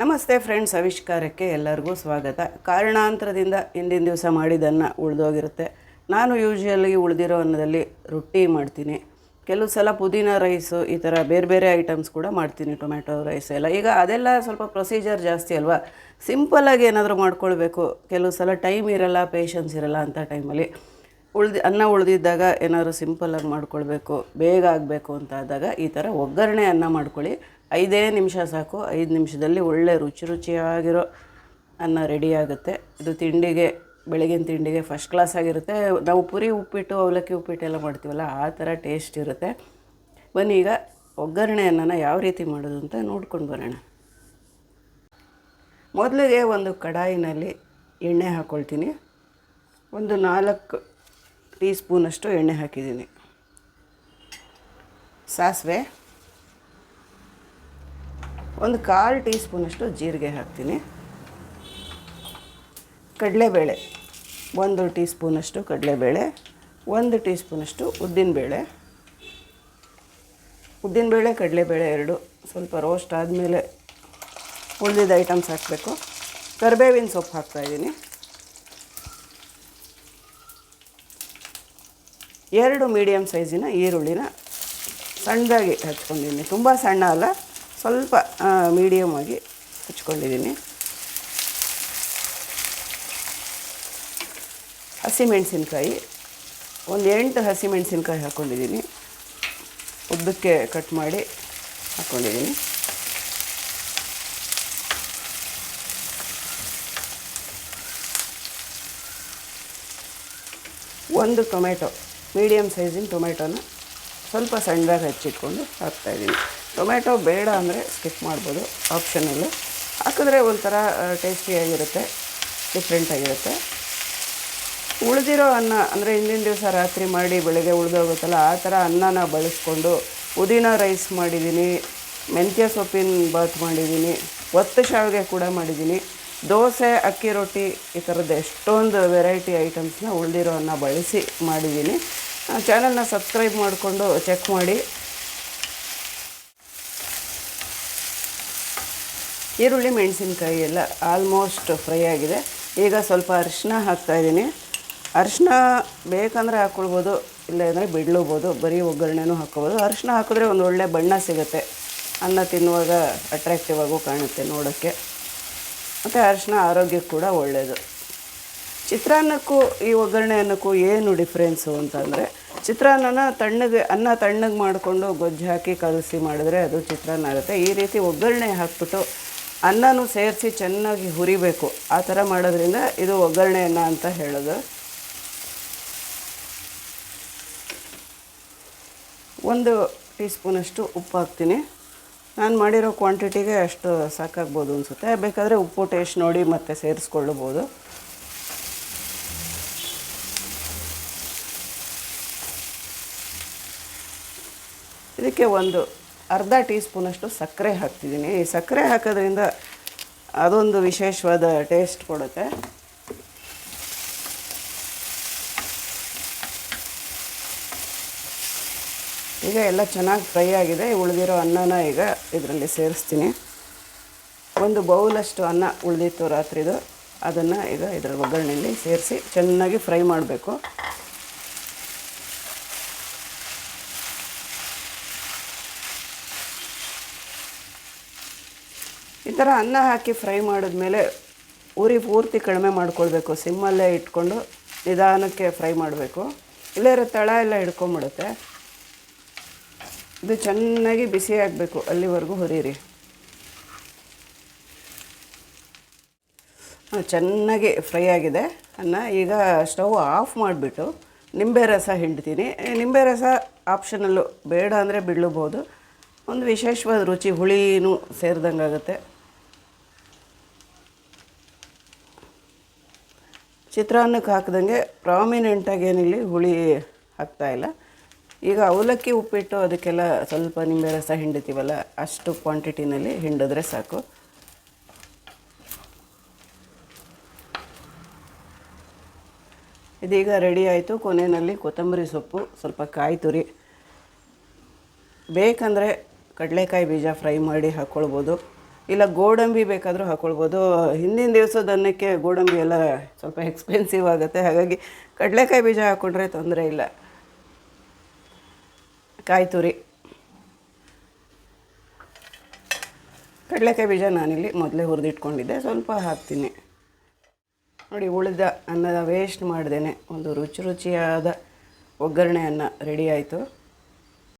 ನಮಸ್ತೆ ಫ್ರೆಂಡ್ಸ್, ಆವಿಷ್ಕಾರಕ್ಕೆ ಎಲ್ಲರಿಗೂ ಸ್ವಾಗತ. ಕಾರಣಾಂತರದಿಂದ ಹಿಂದಿನ ದಿವಸ ಮಾಡಿದ್ದನ್ನು ಉಳಿದೋಗಿರುತ್ತೆ. ನಾನು ಯೂಶ್ವಲಿ ಉಳಿದಿರೋ ಅನ್ನದಲ್ಲಿ ರೊಟ್ಟಿ ಮಾಡ್ತೀನಿ. ಕೆಲವು ಸಲ ಪುದೀನ ರೈಸು ಈ ಥರ ಬೇರೆ ಬೇರೆ ಐಟಮ್ಸ್ ಕೂಡ ಮಾಡ್ತೀನಿ ಟೊಮ್ಯಾಟೊ ರೈಸ್ ಎಲ್ಲ. ಈಗ ಅದೆಲ್ಲ ಸ್ವಲ್ಪ ಪ್ರೊಸೀಜರ್ ಜಾಸ್ತಿ ಅಲ್ವಾ? ಸಿಂಪಲ್ಲಾಗಿ ಏನಾದರೂ ಮಾಡ್ಕೊಳ್ಬೇಕು. ಕೆಲವು ಸಲ ಟೈಮ್ ಇರಲ್ಲ ಪೇಷನ್ಸ್ ಇರಲ್ಲ ಅಂಥ ಟೈಮಲ್ಲಿ ಉಳ್ದು, ಅನ್ನ ಉಳಿದಿದ್ದಾಗ ಏನಾದರೂ ಸಿಂಪಲ್ಲಾಗಿ ಮಾಡ್ಕೊಳ್ಬೇಕು, ಬೇಗ ಆಗಬೇಕು ಅಂತ ಆದಾಗ ಈ ಥರ ಒಗ್ಗರಣೆ ಅನ್ನ ಮಾಡ್ಕೊಳ್ಳಿ. ಐದೇ ನಿಮಿಷ ಸಾಕು, ಐದು ನಿಮಿಷದಲ್ಲಿ ಒಳ್ಳೆ ರುಚಿ ರುಚಿಯಾಗಿರೋ ಅನ್ನ ರೆಡಿಯಾಗುತ್ತೆ ಇದು ತಿಂಡಿಗೆ, ಬೆಳಗಿನ ತಿಂಡಿಗೆ ಫಸ್ಟ್ ಕ್ಲಾಸ್ ಆಗಿರುತ್ತೆ. ನಾವು ಪುರಿ ಉಪ್ಪಿಟ್ಟು, ಅವಲಕ್ಕಿ ಉಪ್ಪಿಟ್ಟು ಎಲ್ಲ ಮಾಡ್ತೀವಲ್ಲ, ಆ ಥರ ಟೇಸ್ಟ್ ಇರುತ್ತೆ. ಬನ್ನಿ ಈಗ ಒಗ್ಗರಣೆ ಅನ್ನನ ಯಾವ ರೀತಿ ಮಾಡೋದು ಅಂತ ನೋಡ್ಕೊಂಡು ಬರೋಣ. ಮೊದಲಿಗೆ ಒಂದು ಕಡಾಯಿನಲ್ಲಿ ಎಣ್ಣೆ ಹಾಕ್ಕೊಳ್ತೀನಿ ಒಂದು ನಾಲ್ಕು ಟೀ ಸ್ಪೂನಷ್ಟು ಎಣ್ಣೆ ಹಾಕಿದ್ದೀನಿ. ಸಾಸಿವೆ ಒಂದು ಕಾಲು ಟೀ ಸ್ಪೂನಷ್ಟು ಜೀರಿಗೆ ಹಾಕ್ತೀನಿ. ಕಡಲೆಬೇಳೆ, ಒಂದು ಟೀ ಸ್ಪೂನಷ್ಟು ಕಡಲೆಬೇಳೆ, ಒಂದು ಟೀ ಸ್ಪೂನಷ್ಟು ಉದ್ದಿನಬೇಳೆ. ಉದ್ದಿನಬೇಳೆ, ಕಡಲೆಬೇಳೆ ಎರಡು ಸ್ವಲ್ಪ ರೋಸ್ಟ್ ಆದಮೇಲೆ ಉಳಿದಿದ್ದ ಐಟಮ್ಸ್ ಹಾಕಬೇಕು. ಕರಿಬೇವಿನ ಸೊಪ್ಪು ಹಾಕ್ತಾಯಿದ್ದೀನಿ ಎರಡು ಮೀಡಿಯಮ್ ಸೈಜಿನ ಈರುಳ್ಳಿನ ಸಣ್ಣದಾಗಿ ಹಚ್ಕೊಂಡಿದ್ದೀನಿ. ತುಂಬ ಸಣ್ಣ ಅಲ್ಲ ಸ್ವಲ್ಪ ಮೀಡಿಯಮ್ ಆಗಿ ಹಚ್ಕೊಂಡಿದ್ದೀನಿ. ಹಸಿಮೆಣಸಿನ್ಕಾಯಿ ಒಂದು ಎಂಟು ಹಸಿಮೆಣಸಿನ್ಕಾಯಿ ಹಾಕ್ಕೊಂಡಿದ್ದೀನಿ ಉದ್ದಕ್ಕೆ ಕಟ್ ಮಾಡಿ ಹಾಕ್ಕೊಂಡಿದ್ದೀನಿ ಒಂದು ಟೊಮೆಟೊ ಮೀಡಿಯಮ್ ಸೈಜಿನ ಟೊಮೆಟೊನ ಸ್ವಲ್ಪ ಸಣ್ಣದಾಗಿ ಹಚ್ಚಿಟ್ಕೊಂಡು ಹಾಕ್ತಾಯಿದ್ದೀನಿ ಟೊಮೆಟೊ ಬೇಡ ಅಂದರೆ ಸ್ಕಿಪ್ ಮಾಡ್ಬೋದು ಆಪ್ಷನಲ್ಲು. ಹಾಕಿದ್ರೆ ಒಂಥರ ಟೇಸ್ಟಿಯಾಗಿರುತ್ತೆ ಡಿಫ್ರೆಂಟಾಗಿರುತ್ತೆ ಉಳಿದಿರೋ ಅನ್ನ, ಅಂದರೆ ಹಿಂದಿನ ದಿವಸ ರಾತ್ರಿ ಮಾಡಿ ಬೆಳಗ್ಗೆ ಉಳಿದೋಗುತ್ತಲ್ಲ ಆ ಥರ ಅನ್ನನ ಬಳಸ್ಕೊಂಡು ಪುದೀನ ರೈಸ್ ಮಾಡಿದ್ದೀನಿ, ಮೆಂತ್ಯ ಸೊಪ್ಪಿನ ಬಾತ್ ಮಾಡಿದ್ದೀನಿ, ಒತ್ತು ಶಾವಿಗೆ ಕೂಡ ಮಾಡಿದ್ದೀನಿ. ದೋಸೆ, ಅಕ್ಕಿ ರೊಟ್ಟಿ ಈ ಥರದ್ದು ಎಷ್ಟೊಂದು ವೆರೈಟಿ ಐಟಮ್ಸ್ನ ಉಳಿದಿರೋ ಅನ್ನ ಬಳಸಿ ಮಾಡಿದ್ದೀನಿ. ಚಾನಲ್ನ ಸಬ್ಸ್ಕ್ರೈಬ್ ಮಾಡಿಕೊಂಡು ಚೆಕ್ ಮಾಡಿ. ಈರುಳ್ಳಿ, ಮೆಣಸಿನ್ಕಾಯಿ ಎಲ್ಲ ಆಲ್ಮೋಸ್ಟ್ ಫ್ರೈ ಆಗಿದೆ. ಈಗ ಸ್ವಲ್ಪ ಅರಿಶಿನ ಹಾಕ್ತಾಯಿದ್ದೀನಿ ಅರಿಶಿನ ಬೇಕಂದರೆ ಹಾಕ್ಕೊಳ್ಬೋದು ಇಲ್ಲಂದರೆ ಬಿಡ್ಲೂಬೋದು, ಬರೀ ಒಗ್ಗರಣೆನೂ ಹಾಕ್ಕೋಬೋದು ಅರಿಶಿನ ಹಾಕಿದ್ರೆ ಒಂದು ಒಳ್ಳೆ ಬಣ್ಣ ಸಿಗುತ್ತೆ. ಅನ್ನ ತಿನ್ನುವಾಗ ಅಟ್ರಾಕ್ಟಿವ್ ಆಗೂ ಕಾಣುತ್ತೆ ನೋಡೋಕ್ಕೆ. ಮತ್ತು ಅರಿಶಿನ ಆರೋಗ್ಯಕ್ಕೆ ಕೂಡ ಒಳ್ಳೆಯದು ಚಿತ್ರಾನ್ನಕ್ಕೂ, ಈ ಒಗ್ಗರಣೆ ಅನ್ನಕ್ಕೂ ಏನು ಡಿಫ್ರೆನ್ಸು ಅಂತಂದರೆ, ಚಿತ್ರಾನ್ನನ ತಣ್ಣಗೆ, ಅನ್ನ ತಣ್ಣಗೆ ಮಾಡಿಕೊಂಡು ಗೊಜ್ಜು ಹಾಕಿ ಕಲಸಿ ಮಾಡಿದ್ರೆ ಅದು ಚಿತ್ರಾನ್ನ ಆಗುತ್ತೆ. ಈ ರೀತಿ ಒಗ್ಗರಣೆ ಹಾಕ್ಬಿಟ್ಟು ಅನ್ನನೂ ಸೇರಿಸಿ ಚೆನ್ನಾಗಿ ಹುರಿಬೇಕು. ಆ ಥರ ಮಾಡೋದ್ರಿಂದ ಇದು ಒಗ್ಗರಣೆ ಅನ್ನ ಅಂತ ಹೇಳೋದು. ಒಂದು ಟೀ ಸ್ಪೂನಷ್ಟು ಉಪ್ಪು ಹಾಕ್ತೀನಿ. ನಾನು ಮಾಡಿರೋ ಕ್ವಾಂಟಿಟಿಗೆ ಅಷ್ಟು ಸಾಕಾಗ್ಬೋದು ಅನಿಸುತ್ತೆ. ಬೇಕಾದರೆ ಉಪ್ಪು ಟೇಸ್ಟ್ ನೋಡಿ ಮತ್ತೆ ಸೇರಿಸ್ಕೊಳ್ಳಬೋದು. ಇದಕ್ಕೆ ಒಂದು ಅರ್ಧ ಟೀ ಸ್ಪೂನಷ್ಟು ಸಕ್ಕರೆ ಹಾಕ್ತಿದ್ದೀನಿ. ಈ ಸಕ್ಕರೆ ಹಾಕೋದ್ರಿಂದ ಅದೊಂದು ವಿಶೇಷವಾದ ಟೇಸ್ಟ್ ಕೊಡುತ್ತೆ. ಈಗ ಎಲ್ಲ ಚೆನ್ನಾಗಿ ಫ್ರೈ ಆಗಿದೆ. ಉಳಿದಿರೋ ಅನ್ನನ ಈಗ ಇದರಲ್ಲಿ ಸೇರಿಸ್ತೀನಿ. ಒಂದು ಬೌಲಷ್ಟು ಅನ್ನ ಉಳಿದಿತ್ತು ರಾತ್ರಿದು. ಅದನ್ನು ಈಗ ಇದರ ಒಗ್ಗರಣೆಯಲ್ಲಿ ಸೇರಿಸಿ ಚೆನ್ನಾಗಿ ಫ್ರೈ ಮಾಡಬೇಕು. ಈ ಥರ ಅನ್ನ ಹಾಕಿ ಫ್ರೈ ಮಾಡಿದ್ಮೇಲೆ ಉರಿ ಪೂರ್ತಿ ಕಡಿಮೆ ಮಾಡ್ಕೊಳ್ಬೇಕು. ಸಿಮ್ಮಲ್ಲೇ ಇಟ್ಕೊಂಡು ನಿಧಾನಕ್ಕೆ ಫ್ರೈ ಮಾಡಬೇಕು. ಇಲ್ಲೇ ತಳ ಎಲ್ಲ ಹಿಡ್ಕೊಂಬಿಡುತ್ತೆ. ಇದು ಚೆನ್ನಾಗಿ ಬಿಸಿ ಆಗಬೇಕು ಅಲ್ಲಿವರೆಗೂ ಹುರಿರಿ. ಚೆನ್ನಾಗಿ ಫ್ರೈ ಆಗಿದೆ. ಅನ್ನ ಈಗ ಸ್ಟವ್ ಆಫ್ ಮಾಡಿಬಿಟ್ಟು ನಿಂಬೆ ರಸ ಹಿಂಡ್ತೀನಿ. ನಿಂಬೆ ರಸ ಆಪ್ಷನಲ್ಲು ಬೇಡ ಅಂದರೆ ಬಿಡಲೂಬೋದು ಒಂದು ವಿಶೇಷವಾದ ರುಚಿ ಹುಳಿನೂ ಸೇರಿದಂಗೆ ಆಗುತ್ತೆ ಚಿತ್ರಾನ್ನಕ್ಕೆ ಹಾಕ್ದಂಗೆ ಪ್ರಾಮಿನೆಂಟಾಗಿ ಏನಿಲ್ಲ ಹುಳಿ ಹಾಕ್ತಾಯಿಲ್ಲ ಈಗ ಅವಲಕ್ಕಿ ಉಪ್ಪಿಟ್ಟು ಅದಕ್ಕೆಲ್ಲ ಸ್ವಲ್ಪ ನಿಂಬೆ ರಸ ಹಿಂಡಿತೀವಲ್ಲ, ಅಷ್ಟು ಕ್ವಾಂಟಿಟಿನಲ್ಲಿ ಹಿಂಡಿದ್ರೆ ಸಾಕು. ಇದೀಗ ರೆಡಿ ಆಯಿತು. ಕೊನೆಯಲ್ಲಿ ಕೊತ್ತಂಬರಿ ಸೊಪ್ಪು, ಸ್ವಲ್ಪ ಕಾಯಿ ತುರಿ. ಬೇಕಂದರೆ ಕಡಲೆಕಾಯಿ ಬೀಜ ಫ್ರೈ ಮಾಡಿ ಹಾಕ್ಕೊಳ್ಬೋದು ಇಲ್ಲ, ಗೋಡಂಬಿ ಬೇಕಾದರೂ ಹಾಕ್ಕೊಳ್ಬೋದು ಹಿಂದಿನ ದಿವಸದ ಅನ್ನಕ್ಕೆ ಗೋಡಂಬಿ ಎಲ್ಲ ಸ್ವಲ್ಪ ಎಕ್ಸ್ಪೆನ್ಸಿವ್ ಆಗುತ್ತೆ. ಹಾಗಾಗಿ ಕಡಲೆಕಾಯಿ ಬೀಜ ಹಾಕ್ಕೊಂಡ್ರೆ ತೊಂದರೆ ಇಲ್ಲ. ಕಾಯಿ ತುರಿ. ಕಡಲೆಕಾಯಿ ಬೀಜ ನಾನಿಲ್ಲಿ ಮೊದಲೇ ಹುರಿದಿಟ್ಕೊಂಡಿದ್ದೆ. ಸ್ವಲ್ಪ ಹಾಕ್ತೀನಿ. ನೋಡಿ, ಉಳಿದ ಅನ್ನದ ವೇಸ್ಟ್ ಮಾಡ್ದೇನೆ. ಒಂದು ರುಚಿ ರುಚಿಯಾದ ಒಗ್ಗರಣೆ ಅನ್ನ ರೆಡಿ ಆಯಿತು.